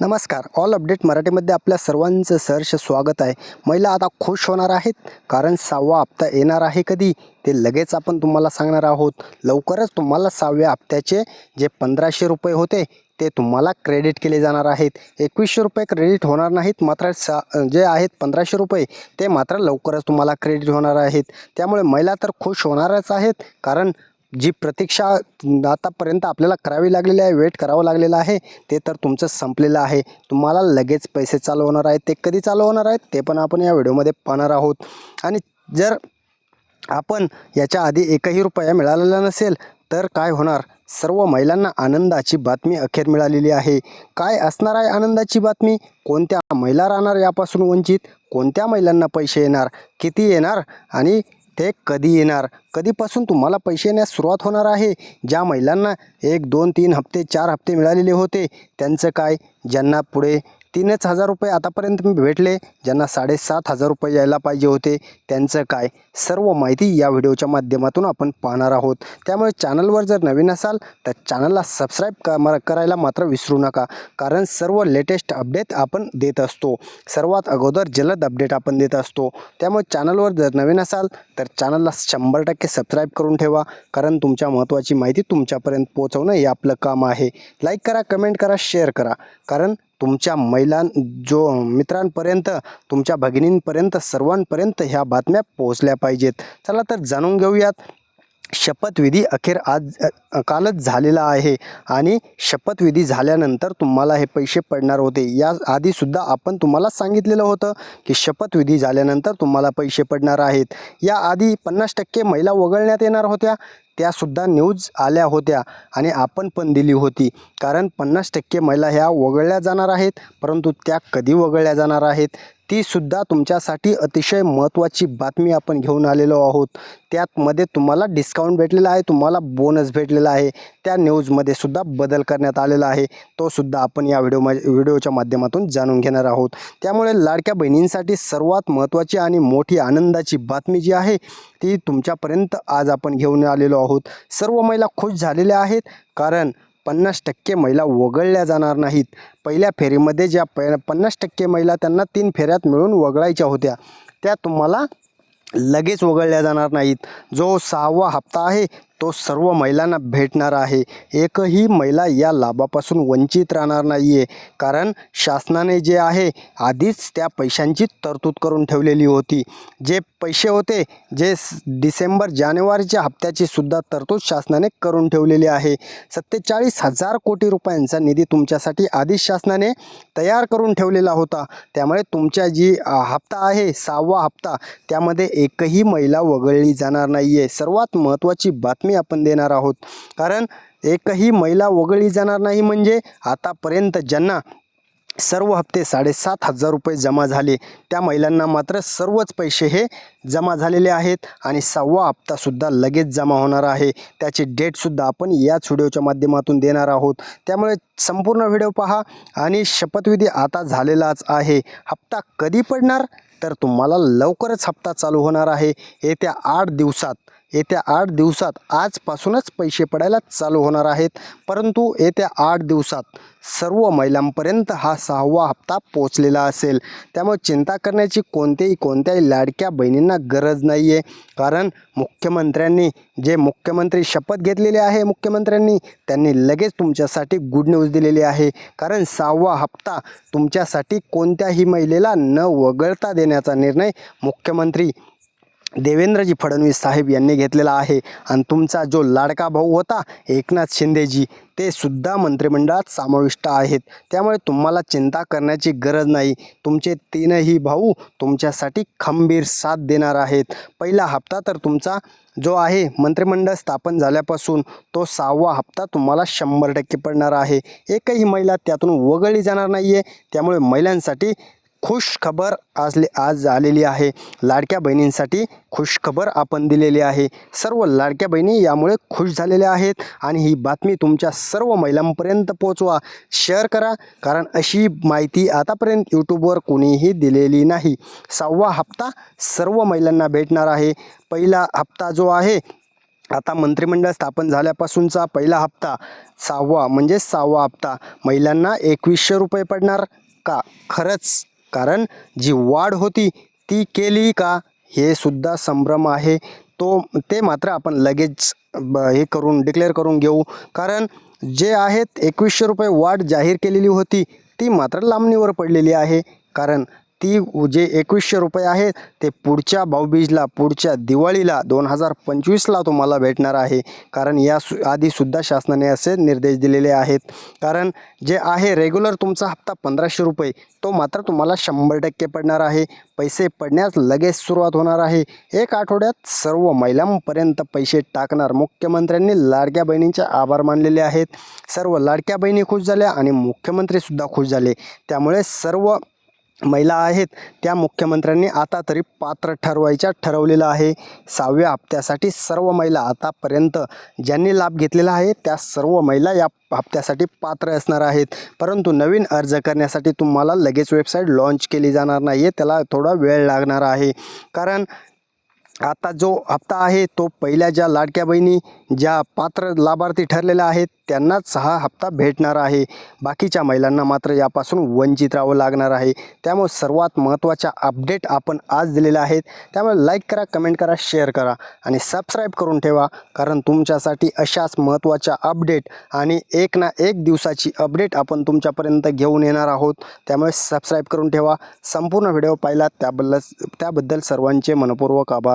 नमस्कार. All update मराठीमध्ये आपल्या सर्वांचं सहर्ष स्वागत आहे. महिला आता खुश होणार आहेत कारण सहावा हप्ता येणार आहे कधी? ते लगेच आपण तुम्हाला सांगणार आहोत. लवकरच तुम्हाला सहाव्या हप्त्याचे जे पंधराशे रुपये होते ते तुम्हाला क्रेडिट केले जाणार आहेत. एकवीसशे रुपये क्रेडिट होणार नाहीत मात्र सा जे आहेत पंधराशे रुपये ते मात्र लवकरच तुम्हाला क्रेडिट होणार आहेत. त्यामुळे महिला तर खुश होणारच आहेत कारण जी प्रतीक्षा आतापर्यंत आपल्याला करावी लागलेली आहे वेट करावं लागलेलं आहे ते तर तुमचं संपलेलं आहे. तुम्हाला लगेच पैसे चालू होणार आहेत. ते कधी चालू होणार आहेत ते पण आपण या व्हिडिओमध्ये पाहणार आहोत. आणि जर आपण याच्या आधी एकही रुपया मिळालेला नसेल तर काय होणार? सर्व महिलांना आनंदाची बातमी अखेर मिळालेली आहे. काय असणार आहे आनंदाची बातमी? कोणत्या महिला राहणार यापासून वंचित? कोणत्या महिलांना पैसे येणार? किती येणार? आणि ते कधी येणार? कधीपासून तुम्हाला पैसे येण्यास सुरुवात होणार आहे? ज्या महिलांना एक दोन तीन हप्ते चार हप्ते मिळालेले होते त्यांचं काय? ज्यांना पुढे तीनच हजार रुपये आतापर्यंत मी भेटले ज्यांना साडेसात हजार रुपये यायला पाहिजे होते. त्यांचं काय? सर्व माहिती या व्हिडिओच्या माध्यमातून आपण पाहणार आहोत. त्यामुळे चॅनलवर जर नवीन असाल तर चॅनलला सबस्क्राईब क करायला मात्र विसरू नका. कारण सर्व लेटेस्ट अपडेट आपण देत असतो. सर्वात अगोदर जलद अपडेट आपण देत असतो. त्यामुळे चॅनलवर जर नवीन असाल तर चॅनलला शंभर टक्के सबस्क्राईब करून ठेवा. कारण तुमच्या महत्त्वाची माहिती तुमच्यापर्यंत पोहोचवणं हे आपलं काम आहे. लाईक करा कमेंट करा शेअर करा. कारण तुमच्या महिलां जो मित्रांपर्यंत तुमच्या भगिनींपर्यंत सर्वांपर्यंत ह्या बातम्या पोहोचल्या पाहिजेत. चला तर जाणून घेऊयात. शपथविधी अखेर आज कालच झालेला आहे आणि शपथविधी झाल्यानंतर तुम्हाला हे पैसे पडणार होते. या आधीसुद्धा आपण तुम्हाला सांगितलेलं होतं की शपथविधी झाल्यानंतर तुम्हाला पैसे पडणार आहेत. या आधी पन्नास टक्के महिला वगळण्यात येणार होत्या त्यासुद्धा न्यूज आल्या होत्या आणि आपण पण दिली होती. कारण पन्नास टक्के महिला ह्या वगळल्या जाणार आहेत परंतु त्या कधी वगळल्या जाणार आहेत? तीसुद्धा तुमच्यासाठी अतिशय महत्त्वाची बातमी आपण घेऊन आलेलो आहोत. त्यातमध्ये तुम्हाला डिस्काउंट भेटलेला आहे तुम्हाला बोनस भेटलेला आहे. त्या न्यूजमध्ये सुद्धा बदल करण्यात आलेला आहे. तो सुद्धा आपण या व्हिडिओ व्हिडिओच्या माध्यमातून जाणून घेणार आहोत. त्यामुळे लाडक्या बहिणींसाठी सर्वात महत्त्वाची आणि मोठी आनंदाची बातमी जी आहे ती तुमच्यापर्यंत आज आपण घेऊन आलेलो आहोत. सर्व महिला खुश झालेल्या आहेत कारण पन्नास टक्के महिला वगळल्या जाणार नाहीत. पहिल्या फेरीमध्ये ज्या प पन्नास टक्के महिला त्यांना तीन फेऱ्यात मिळून वगळायच्या होत्या. त्या तुम्हाला लगेच वगळल्या जाणार नाहीत. जो सहावा हप्ता आहे तो सर्व महिलांना भेटणार आहे. एकही महिला या लाभापासून वंचित राहणार नाही आहे कारण शासनाने जे आहे आधीच त्या पैशांची तरतूद करून ठेवलेली होती. जे पैसे होते जे डिसेंबर जानेवारीच्या हप्त्याची सुद्धा तरतूद शासनाने करून ठेवलेली आहे. सत्तेचाळीस हजार कोटी रुपयांचा निधी तुमच्यासाठी आधीच शासनाने तयार करून ठेवलेला होता. त्यामुळे तुमच्या जी हप्ता आहे सहावा हप्ता त्यामध्ये एकही महिला वगळली जाणार नाही आहे सर्वात महत्त्वाची बातमी आपण देणार आहोत. कारण एकही महिला वगळली जाणार नाही म्हणजे आतापर्यंत ज्यांना सर्व हप्ते साडेसात हजार रुपये जमा झाले त्या महिलांना मात्र सर्वच पैसे हे जमा झालेले आहेत आणि सहावा हप्तासुद्धा लगेच जमा होणार आहे. त्याची डेटसुद्धा आपण याच व्हिडिओच्या माध्यमातून देणार आहोत. त्यामुळे संपूर्ण व्हिडिओ पहा आणि शपथविधी आता झालेलाच आहे. हप्ता कधी पडणार? तर तुम्हाला लवकरच हप्ता चालू होणार आहे. येत्या आठ दिवसात येत्या आठ दिवसात आजपासूनच पैसे पडायला चालू होणार आहेत. परंतु येत्या आठ दिवसात सर्व महिलांपर्यंत हा सहावा हप्ता पोचलेला असेल. त्यामुळे चिंता करण्याची कोणत्याही कोणत्याही लाडक्या बहिणींना गरज नाही आहे कारण मुख्यमंत्र्यांनी जे मुख्यमंत्री शपथ घेतलेली आहे मुख्यमंत्र्यांनी त्यांनी लगेच तुमच्यासाठी गुड न्यूज दिलेली आहे. कारण सहावा हप्ता तुमच्यासाठी कोणत्याही महिलेला न वगळता देण्याचा निर्णय मुख्यमंत्री देवेंद्रजी फडणवीस साहेब यांनी घेतलेला आहे. आणि तुमचा जो लाडका भाऊ होता एकनाथ शिंदेजी ते सुद्धा मंत्रिमंडळात समाविष्ट आहेत. त्यामुळे तुम्हाला चिंता करण्याची गरज नाही. तुमचे तीनही भाऊ तुमच्यासाठी खंबीर साथ देणार आहेत. पहिला हप्ता तर तुमचा जो आहे मंत्रिमंडळ स्थापन झाल्यापासून तो सहावा हप्ता तुम्हाला शंभर टक्के पडणार आहे. एकही महिला त्यातून वगळली जाणार नाही आहे त्यामुळे महिलांसाठी खुश खबर आजले आज आलेली आहे. लाडक्या बहिणींसाठी खुश खबर आपण दिलेली आहे. सर्व लाडक्या बहिणी यामुळे खुश झालेल्या आहेत आणि ही बातमी तुमच्या सर्व महिलांपर्यंत पोचवा शेअर करा कारण अशी माहिती आतापर्यंत यूट्यूबवर कोणीही दिलेली नाही. सहावा हप्ता सर्व महिलांना भेटणार आहे. पहिला हप्ता जो आहे आता मंत्रिमंडळ स्थापन झाल्यापासूनचा पहिला हप्ता. सहावा म्हणजे सहावा हप्ता. महिलांना एकवीसशे रुपये पडणार का? खरंच कारण जी वाढ होती ती केली का हे सुद्धा संभ्रम आहे. तो ते मात्र आपण लगेच ब- हे करून डिक्लेअर करून घेऊ. कारण जे आहेत एकवीसशे रुपये वाढ जाहीर केलेली होती ती मात्र लांबणीवर पडलेली आहे. कारण ती जे एकवीसशे रुपये आहेत ते पुढच्या भाऊबीजला पुढच्या दिवाळीला दोन हजार पंचवीसला तुम्हाला भेटणार आहे. कारण या सु आधीसुद्धा शासनाने असे निर्देश दिलेले आहेत. कारण जे आहे रेग्युलर तुमचा हप्ता पंधराशे रुपये तो मात्र तुम्हाला शंभर टक्के पडणार आहे. पैसे पडण्यास लगेच सुरुवात होणार आहे. एक आठवड्यात सर्व महिलांपर्यंत पैसे टाकणार मुख्यमंत्र्यांनी लाडक्या बहिणींचे आभार मानलेले आहेत. सर्व लाडक्या बहिणी खुश झाल्या आणि मुख्यमंत्रीसुद्धा खुश झाले. त्यामुळे सर्व महिला आहेत त्या मुख्यमंत्र्यांनी आता तरी पात्र ठरवायच्या ठरवलेलं आहे. सहाव्या हप्त्यासाठी सर्व महिला आतापर्यंत ज्यांनी लाभ घेतलेला आहे त्या सर्व महिला या हप्त्यासाठी पात्र असणार आहेत. परंतु नवीन अर्ज करण्यासाठी तुम्हाला लगेच वेबसाईट लॉन्च केली जाणार नाही आहे त्याला थोडा वेळ लागणार आहे. कारण आता जो हप्ता आहे तो पहिल्या ज्या लाडक्या बहिणी ज्या पात्र लाभार्थी ठरलेल्या आहेत त्यांनाच हा हप्ता भेटणार आहे. बाकीच्या महिलांना मात्र यापासून वंचित राहावं लागणार आहे. त्यामुळे सर्वात महत्त्वाच्या अपडेट आपण आज दिलेल्या आहेत. त्यामुळे लाईक करा कमेंट करा शेअर करा आणि सबस्क्राईब करून ठेवा कारण तुमच्यासाठी अशाच महत्त्वाच्या अपडेट आणि एक ना एक दिवसाची अपडेट आपण तुमच्यापर्यंत घेऊन येणार आहोत. त्यामुळे सबस्क्राईब करून ठेवा. संपूर्ण व्हिडिओ पाहिला त्याबद्दल त्याबद्दल सर्वांचे मनपूर्वक आभार.